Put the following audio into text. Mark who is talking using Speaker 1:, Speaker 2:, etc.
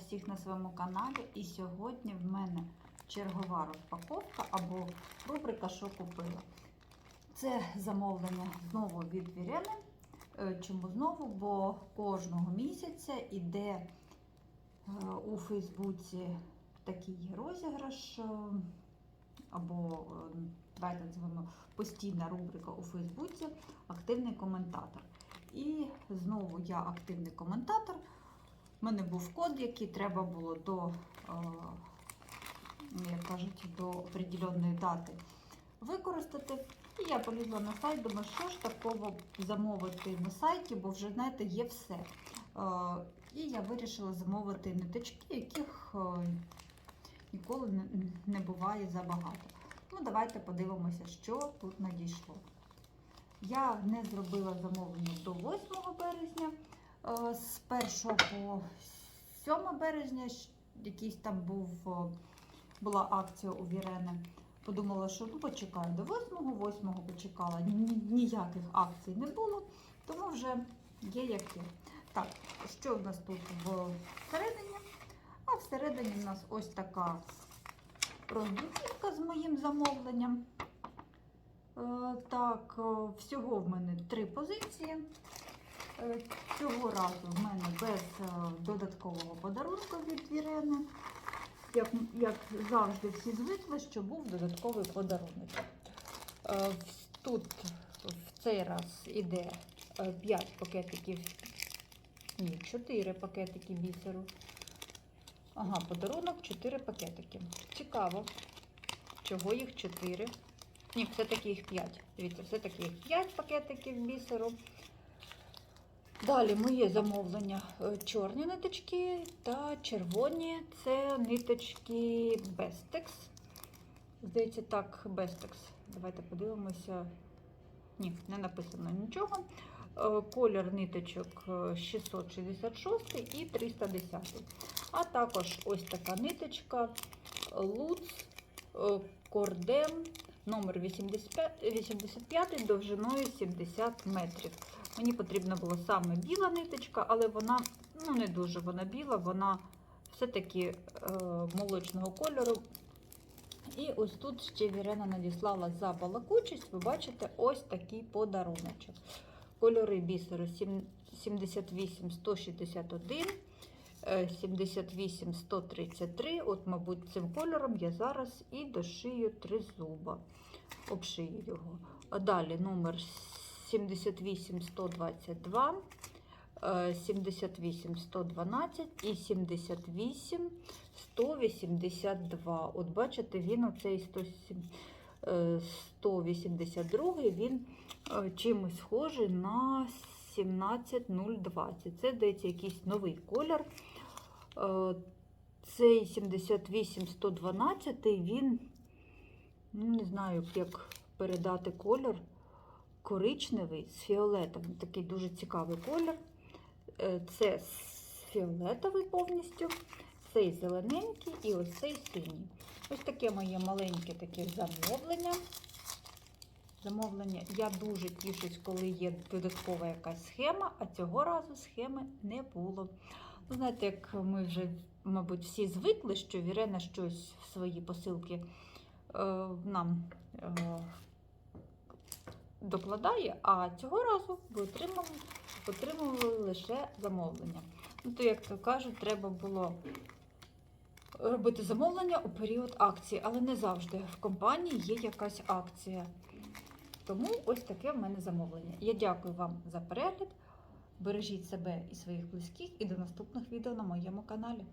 Speaker 1: всіх на своєму каналі. І сьогодні в мене чергова розпаковка або рубрика Що купила. Це замовлення знову від Вірени. Е, Чому знову? Бо кожного місяця іде е, у Фейсбуці такий розіграш, е, або давайте називаємо постійна рубрика у Фейсбуці Активний коментатор. І знову я активний коментатор. У мене був код, який треба було до, е, як кажуть, до определеної дати використати. І я полізла на сайт, думаю, що ж такого замовити на сайті, бо вже, знаєте, є все. Е, І я вирішила замовити ниточки, яких е, ніколи не буває забагато. Ну, давайте подивимося, що тут надійшло. Я не зробила замовлення до 8 березня. Е, З 1 по 7 березня якийсь там був, е, була акція у Вірени. Подумала, що ну почекаю до 8, 8 почекала. Ні- Ніяких акцій не було, тому вже є як є. Так, що в нас тут всередині? А всередині в нас ось така роздруківка з моїм замовленням. Е, Так, всього в мене три позиції. Е, Цього разу в мене без е, додаткового подарунку від Вірени. Як, як завжди, всі звикли, що був додатковий подарунок. Е, Тут в цей раз іде 5 пакетиків, ні, 4 пакетики бісеру. Ага, подарунок 4 пакетики. Цікаво, чого їх 4. Ні, все-таки їх 5. Дивіться, все-таки їх 5 пакетиків бісеру. Далі моє замовлення е, чорні ниточки та червоні це ниточки Bestex. Здається, так, Bestex. Давайте подивимося. Ні, не написано нічого. Е, Колір ниточок е, 666 і 310. А також ось така ниточка Луц Кордем номер 85, 85 довжиною 70 метрів. Мені потрібна була саме біла ниточка, але вона ну, не дуже вона біла, вона все-таки е, молочного кольору. І ось тут ще Вірена надіслала за балакучість, ви бачите, ось такий подаруночок. Кольори бісеру 78 161, 78 133. От, мабуть, цим кольором я зараз і дошию три зуба, обшию його. А далі номер 78 122, е, 78 112 і 78 182. От бачите, він оцей 107, е, 182, він е, чимось схожий на 17020. Це, здається, якийсь новий колір. Е, Цей 78-112, він, ну, не знаю, як передати колір, коричневий з фіолетовим. Такий дуже цікавий колір. Е, Це фіолетовий повністю, цей зелененький і ось цей синій. Ось таке моє маленьке таке замовлення. Замовлення. Я дуже тішусь, коли є додаткова якась схема, а цього разу схеми не було. Ну, знаєте, як ми вже, мабуть, всі звикли, що Вірена щось в свої посилки е, нам е, докладає, а цього разу ви отримали, отримували лише замовлення. Ну, то, як то кажуть, треба було робити замовлення у період акції, але не завжди в компанії є якась акція. Тому ось таке в мене замовлення. Я дякую вам за перегляд. Бережіть себе і своїх близьких, і до наступних відео на моєму каналі.